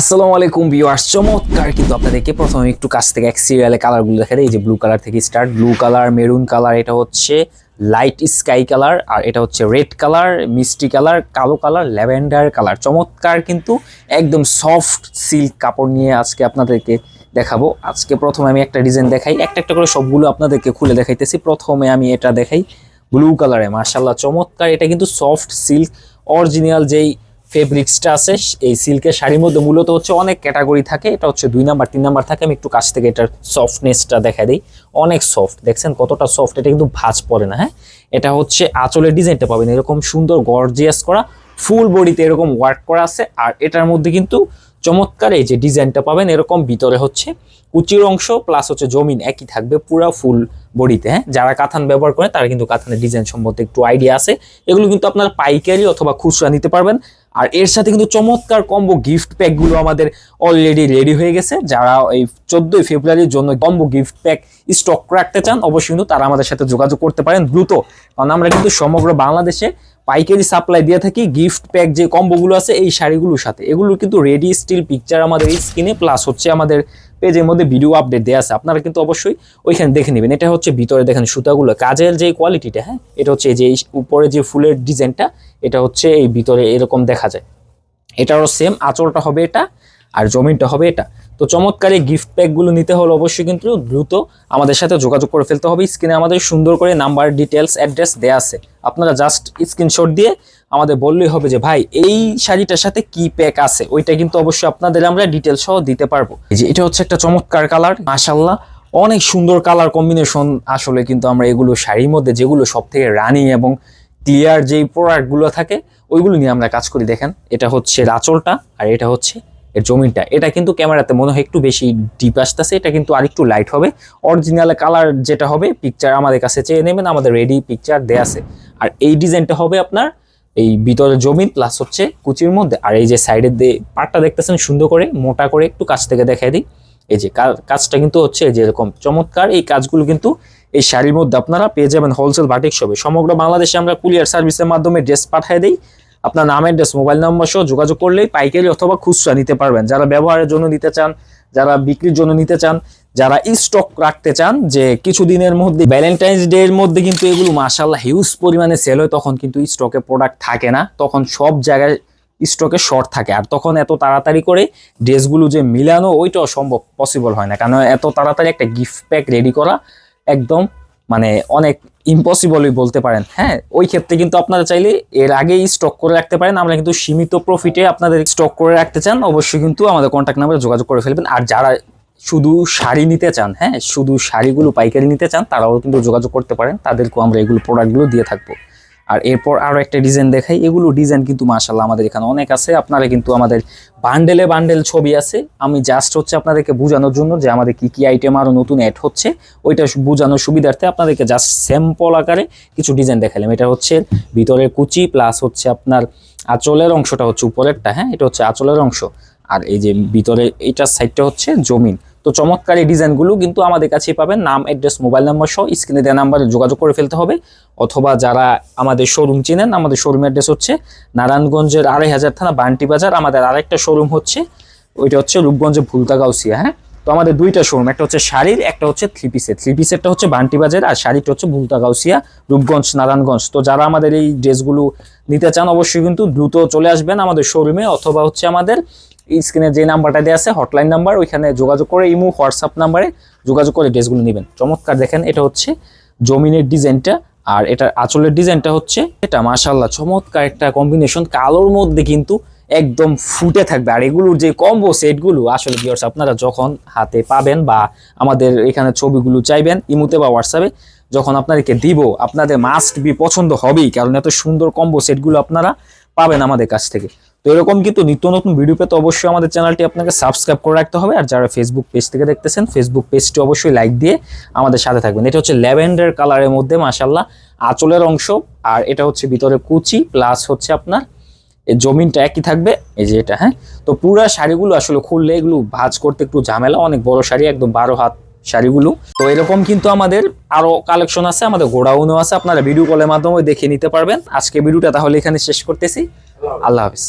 আসসালামু আলাইকুম ভিউয়ার্স। চমৎকার কিন্তু আপনাদেরকে প্রথমে একটু কাছ থেকে এক সিরিয়ালে কালারগুলো দেখা দেয় এই যে ব্লু কালার থেকে start blue colour maroon colour এটা হচ্ছে লাইট স্কাই কালার আর এটা হচ্ছে রেড কালার মিষ্টি কালার কালো কালার ল্যাভেন্ডার কালার চমৎকার কিন্তু একদম সফট সিল্ক কাপড় নিয়ে আজকে আপনাদেরকে দেখাবো। আজকে প্রথমে আমি একটা ডিজাইন দেখাই। একটা একটা করে সবগুলো আপনাদেরকে খুলে দেখাইতেছি। প্রথমে আমি এটা দেখাই ব্লু কালারে মার্শাল্লাহ চমৎকার। এটা কিন্তু সফট সিল্ক অরিজিনাল যেই ফেব্রিক্সটা আছে, এই সিল্কের শাড়ির মধ্যে মূলত হচ্ছে অনেক ক্যাটাগরি থাকে, এটা হচ্ছে দুই নাম্বার, তিন নাম্বার থাকে, আমি একটু কাছ থেকে এটার সফটনেসটা দেখা দিই। অনেক সফট দেখছেন কতটা সফট এটা কিন্তু ভাঁজ পড়ে না হ্যাঁ? এটা হচ্ছে আঁচলের ডিজাইনটা পাবেন, এরকম সুন্দর গর্জিয়াস করা ফুল বডিতে এরকম ওয়ার্ক করা আছে, আর এটার মধ্যে কিন্তু চমৎকার এই যে ডিজাইনটা পাবেন, এরকম ভিতরে হচ্ছে কুচির অংশ প্লাস হচ্ছে জমিন একই থাকবে, পুরো ফুল বডিতে হ্যাঁ? যারা কাথান ব্যবহার করে, তারা কিন্তু কাথানের ডিজাইন সম্বন্ধে একটু আইডিয়া আছে। এগুলো কিন্তু আপনারা পাইকারি অথবা খুচরা নিতে পারবেন। আর এর সাথে কিন্তু চমৎকার কম্বো গিফট প্যাকগুলো আমাদের অলরেডি রেডি হয়ে গেছে। যারা এই চোদ্দোই ফেব্রুয়ারির জন্য কম্বো গিফট প্যাক স্টক রাখতে চান, অবশ্যই কিন্তু তারা আমাদের সাথে যোগাযোগ করতে পারেন দ্রুত। কারণ আমরা কিন্তু সমগ্র বাংলাদেশে পাইকারি সাপ্লাই দিয়ে থাকি গিফট প্যাক যে কম্বোগুলো আছে, এই শাড়িগুলোর সাথে। এগুলো কিন্তু রেডি স্টিল পিকচার আমাদের স্ক্রিনে প্লাস হচ্ছে আমাদের পেজের মধ্যে ভিডিও আপডেট দেওয়া আছে। আপনারা কিন্তু অবশ্যই ওইখানে দেখে নেবেন। এটা হচ্ছে ভিতরে দেখেন সুতাগুলো। কাজের যে কোয়ালিটিটা হ্যাঁ এটা হচ্ছে যে উপরে যে ফুলের ডিজাইনটা, এটা হচ্ছে এই ভিতরে এরকম দেখা যায়। এটারও সেম আঁচলটা হবে এটা, আর জমিনটা হবে এটা। তো চমৎকার এই গিফট প্যাকগুলো নিতে হলে অবশ্যই কিন্তু দ্রুত আমাদের সাথে যোগাযোগ করে ফেলতে হবে। স্ক্রিনে আমাদের সুন্দর করে নাম্বার ডিটেলস অ্যাড্রেস দেওয়া আছে। আপনারা জাস্ট স্ক্রিনশট দিয়ে আমাদের বললেই হবে যে, ভাই, এই শাড়িটার সাথে কি প্যাক আছে? ওইটা কিন্তু অবশ্যই আপনাদের আমরা ডিটেলস সহ দিতে পারব। এই যে, এটা হচ্ছে একটা চমৎকার কালার মাশাল্লাহ অনেক সুন্দর কালার কম্বিনেশন আসলে কিন্তু আমরা এগুলো শাড়ির মধ্যে যেগুলো সব থেকে রানি এবং ক্লিয়ার যেই প্রোডাক্টগুলো থাকে, ওইগুলো নিয়ে আমরা কাজ করি। দেখেন, এটা হচ্ছে রাচলটা আর এটা হচ্ছে এর জমিনটা। এটা কিন্তু ক্যামেরাতে মনে হয় একটু বেশি ডিপ আসতেছে, এটা কিন্তু আরেকটু লাইট হবে। অরিজিনাল কালার যেটা হবে পিকচার আমাদের কাছে চেয়ে নেবেন, আমাদের রেডি পিকচার দেয়া আছে। আর এই ডিজাইনটা হবে আপনার এই ভিতরে জমিন প্লাস হচ্ছে কুচির মধ্যে। আর এই যে সাইডের দিয়ে পাটটা দেখতেছেন সুন্দর করে, মোটা করে একটু কাছ থেকে দেখাই দিই। এই যে কাজটা কিন্তু হচ্ছে এই যে এরকম চমৎকার। এই কাজগুলো কিন্তু এই শাড়ির মধ্যে আপনারা পেয়ে যাবেন হোলসেল বাটিক শপে সমগ্র বাংলাদেশে আমরা কুরিয়ার সার্ভিসের মাধ্যমে ড্রেস পাঠিয়ে দিই। আপনার নাম অ্যাড্রেস মোবাইল নাম্বার সহ যোগাযোগ করলেই পাইকারি অথবা খুচরা নিতে পারবেন। যারা ব্যবহারের জন্য নিতে চান, যারা বিক্রির জন্য নিতে চান, যারা স্টক রাখতে চান, যে কিছু দিনের মধ্যে ভ্যালেন্টাইন্স ডে এর মধ্যে কিন্তু এগুলো মাসাল্লাহ হিউজ পরিমাণে সেল হয়, তখন কিন্তু স্টকে প্রোডাক্ট থাকে না। তখন সব জায়গায় স্টকে শর্ট থাকে। আর তখন এত তাড়াতাড়ি করে ড্রেসগুলো যে মিলানো, ওইটাও সম্ভব পসিবল হয় না। কারণ এত তাড়াতাড়ি একটা গিফট প্যাক রেডি করা একদম মানে অনেক ইম্পসিবলই বলতে পারেন। হ্যাঁ ওই ক্ষেত্রে কিন্তু আপনারা চাইলে এর আগেই স্টক করে রাখতে পারেন। আমরা কিন্তু সীমিত প্রফিটে আপনাদের স্টক করে রাখতে চান, অবশ্যই কিন্তু আমাদের কন্ট্যাক্ট নাম্বারে যোগাযোগ করে ফেলবেন। আর যারা শুধু শাড়ি নিতে চান হ্যাঁ শুধু শাড়িগুলো পাইকারি নিতে চান, তারাও কিন্তু যোগাযোগ করতে পারেন। তাদেরকেও আমরা এগুলো প্রোডাক্টগুলো দিয়ে থাকব। আর এরপর আরও একটা ডিজাইন দেখাই। এগুলো ডিজাইন কিন্তু মাশাল্লাহ আমাদের এখানে অনেক আছে। আপনারা কিন্তু আমাদের বান্ডেলে বান্ডেল ছবি আছে। আমি জাস্ট হচ্ছে আপনাদেরকে বোঝানোর জন্য যে আমাদের কি কি আইটেম আরও নতুন অ্যাড হচ্ছে, ওইটা বোঝানোর সুবিধার্থে আপনাদেরকে জাস্ট স্যাম্পল আকারে কিছু ডিজাইন দেখালাম। এটা হচ্ছে ভিতরের কুচি প্লাস হচ্ছে আপনার আঁচলের অংশটা হচ্ছে উপরেরটা হ্যাঁ? এটা হচ্ছে আঁচলের অংশ। আর এই যে ভিতরে, এইটার সাইডটা হচ্ছে জমিন। তো চমৎকার এই ডিজাইনগুলো কিন্তু আমাদের কাছেই পাবেন। নাম অ্যাড্রেস মোবাইল নাম্বার সহ স্ক্রিনে দেওয়া নাম্বারে যোগাযোগ করে ফেলতে হবে। অথবা যারা আমাদের শোরুম চেনেন, আমাদের শোরুম অ্যাড্রেস হচ্ছে নারায়ণগঞ্জের আড়াই হাজার থানা বান্টি বাজার। আমাদের আরেকটা শোরুম হচ্ছে, ওইটা হচ্ছে রূপগঞ্জের ভুলতা গাউসিয়া হ্যাঁ? তো আমাদের দুইটা শোরুম একটা হচ্ছে শাড়ির, একটা হচ্ছে থ্রি পিসের থ্রি পিসেরটা হচ্ছে বান্টি বাজার আর শাড়িটা হচ্ছে ভুলতা গাউসিয়া রূপগঞ্জ, নারায়ণগঞ্জ। তো যারা আমাদের এই ড্রেসগুলো নিতে চান, অবশ্যই কিন্তু দ্রুত চলে আসবেন আমাদের শোরুমে অথবা হচ্ছে আমাদের স্ক্রিনে যে নাম্বারটা দেওয়া আছে হটলাইন নাম্বার ওইখানে যোগাযোগ করে ইমো, হোয়াটসঅ্যাপ নাম্বারে যোগাযোগ করে ড্রেসগুলো নেবেন। চমৎকার, দেখেন এটা হচ্ছে জমিনের ডিজাইনটা আর এটা আঁচলের ডিজাইনটা হচ্ছে এটা মাশাল্লাহ চমৎকার একটা কম্বিনেশন কালোর মধ্যে কিন্তু একদম ফুটে থাকবে। আর এগুলোর যে কম্বো সেটগুলো আসলে ভিউয়ার্স আপনারা যখন হাতে পাবেন বা আমাদের এখানে ছবিগুলো চাইবেন, ইমুতে বা হোয়াটসঅ্যাপে, যখন আপনাদেরকে দিব, আপনাদের মাস্ট বি পছন্দ হবেই, কারণ এত সুন্দর কম্বো সেটগুলো আপনারা পাবেন আমাদের কাছ থেকে। তো এরকম কিন্তু নিত্য নতুন ভিডিও পেতে অবশ্যই আমাদের চ্যানেলটি আপনাকে সাবস্ক্রাইব করে রাখতে হবে। আর যারা ফেসবুক পেজ থেকে দেখতেছেন ফেসবুক পেজটি অবশ্যই লাইক দিয়ে আমাদের সাথে থাকবেন। এটা হচ্ছে ল্যাভেন্ডার কালারের মধ্যে মাসাল্লাহ আঁচলের অংশ। আর এটা হচ্ছে ভিতরে কুচি প্লাস হচ্ছে আপনার জমিনটা একই থাকবে, এই যে এটা হ্যাঁ? তো পুরা শাড়িগুলো আসলে খুললে এগুলো ভাঁজ করতে একটু ঝামেলা, অনেক বড় শাড়ি, একদম বারো হাত শাড়িগুলো। তো এরকম কিন্তু আমাদের আরও কালেকশন আছে, আমাদের গোডাউনও আছে, আপনারা ভিডিও কলের মাধ্যমে দেখে নিতে পারবেন। আজকে ভিডিওটা তাহলে এখানে শেষ করতেছি। আল্লাহ হাফিজ।